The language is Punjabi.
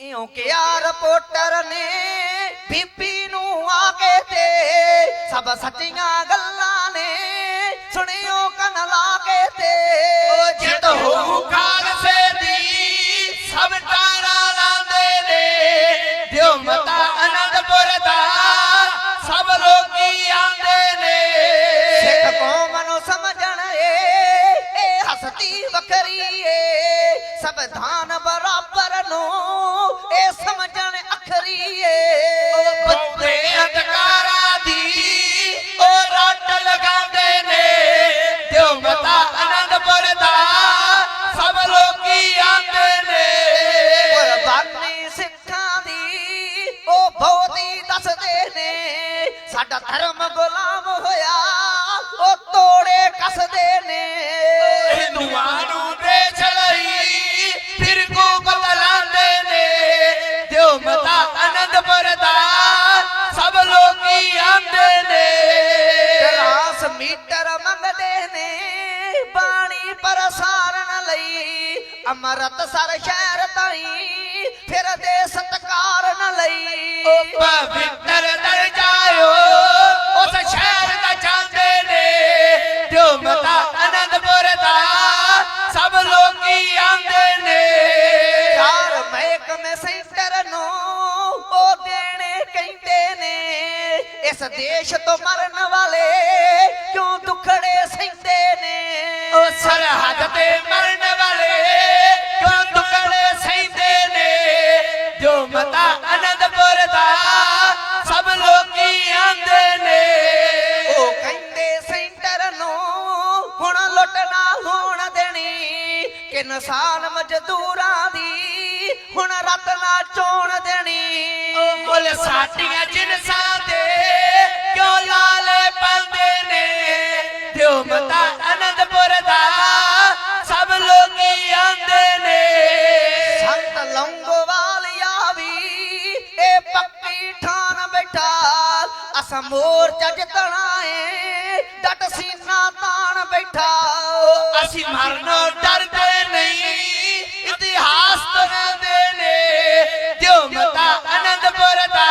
ਇਉਂ ਕਿਹਾ ਰਿਪੋਰਟਰ ਨੇ ਬੀਬੀ ਨੂੰ ਆ ਕੇ ਤੇ ਸਭ ਸੱਚੀਆਂ ਗੱਲਾਂ ਨੇ ਸੁਣਿਓ ਕੰਨ ਲਾ ਕੇ ਤੇ। ਉਹ ਜਿੱਤ ਹੋਊ ਖਾਲਸੇ ਦੀ ਸਭ ਟਾਣਾ ਲਾਉਂਦੇ ਨੇ। ਦਿਓ ਮਤਾ ਅਨੰਦਪੁਰ ਦਾ ਸਭ ਲੋਕੀ ਆਂਦੇ ਨੇ। ਸਿੱਖ ਕੌਮ ਨੂੰ ਸਮਝਣ ਏ ਇਹ ਹਸਤੀ ਵੱਖਰੀ ਏ। ਸੰਵਿਧਾਨ ਬਰਾਬਰ ਨੂੰ ਇਹ ਸਮਝਣ ਅਖਰੀ ਏ ਬੰਦੇ ਅਧਿਕਾਰਾਂ ਦੀ ਉਹ ਰੱਟ ਲਗਾਉਂਦੇ ਨੇ। ਦਿਓ ਮਤਾ ਅਨੰਦਪੁਰ ਦਾ ਸਭ ਲੋਕੀ ਆਂਦੇ ਨੇ। ਕੁਰਬਾਨੀ ਸਿੱਖਾਂ ਦੀ ਉਹ ਬਹੁਤੀ ਦੱਸਦੇ ਨੇ। ਸਾਡਾ ਧਰਮ ਗੁਲਾਮ ਹੋਇਆ ਉਹ ਤੋੜੇ ਕੱਸਦੇ ਨੇ। ਕਲਾਸ ਮੀਟਰ ਮੰਗਦੇ ਨੇ, ਬਾਣੀ ਪ੍ਰਸਾਰਣ ਲਈ। ਅੰਮ੍ਰਿਤਸਰ ਸ਼ਹਿਰ ਤਾਈ ਫਿਰਦੇ ਸਤਕਾਰਨ ਲਈ। ਉਹ ਪਵਿੱਤਰ ਦਰ ਜਾਇਓ, ਉਸ ਸ਼ਹਿਰ ਦਾ ਜਾਂਦੇ ਨੇ ਦਿਓ ਇਸ ਦੇਸ਼ ਤੋਂ ਮਰਨ ਵਾਲੇ ਕਿਉਂ ਦੁਖੜੇ ਸਹਿੰਦੇ ਨੇ? ਉਹ ਸਰਹੱਦ ਤੇ ਮਰਨ ਵਾਲੇ ਕਿਉਂ ਦੁਕੜੇ ਸਹਿੰਦੇ ਨੇ? ਜੋ ਮਤਾ ਅਨੰਦਪੁਰ ਦਾ ਸਭ ਲੋਕੀ ਆਂਦੇ ਨੇ। ਉਹ ਕਹਿੰਦੇ ਸੈਂਟਰ ਨੂੰ ਹੁਣ ਲੁੱਟ ਨਾ ਹੋਣ ਦੇਣੀ। ਕਿਨਸਾਨ ਮਜ਼ਦੂਰਾਂ ਦੀ ਹੁਣ ਰਤ ਨਾ ਚੋਣ ਦੇਣੀ। ਉਹ ਮੁੱਲ ਸਾਡੀਆਂ ਜਿਨਸਾਂ ਦੇ ਅਸਾਂ ਮੋਰਚਾ ਜਿੱਤਣਾ ਏ, ਡਟ ਸੀਨਾ ਤਾਣ ਬੈਠਾ ਅਸੀਂ ਮਰਨੋਂ ਡਰਦੇ ਨਹੀਂ, ਇਤਿਹਾਸ ਦੇ ਨੇ ਦਿਓ ਮਤਾ ਅਨੰਦਪੁਰ ਦਾ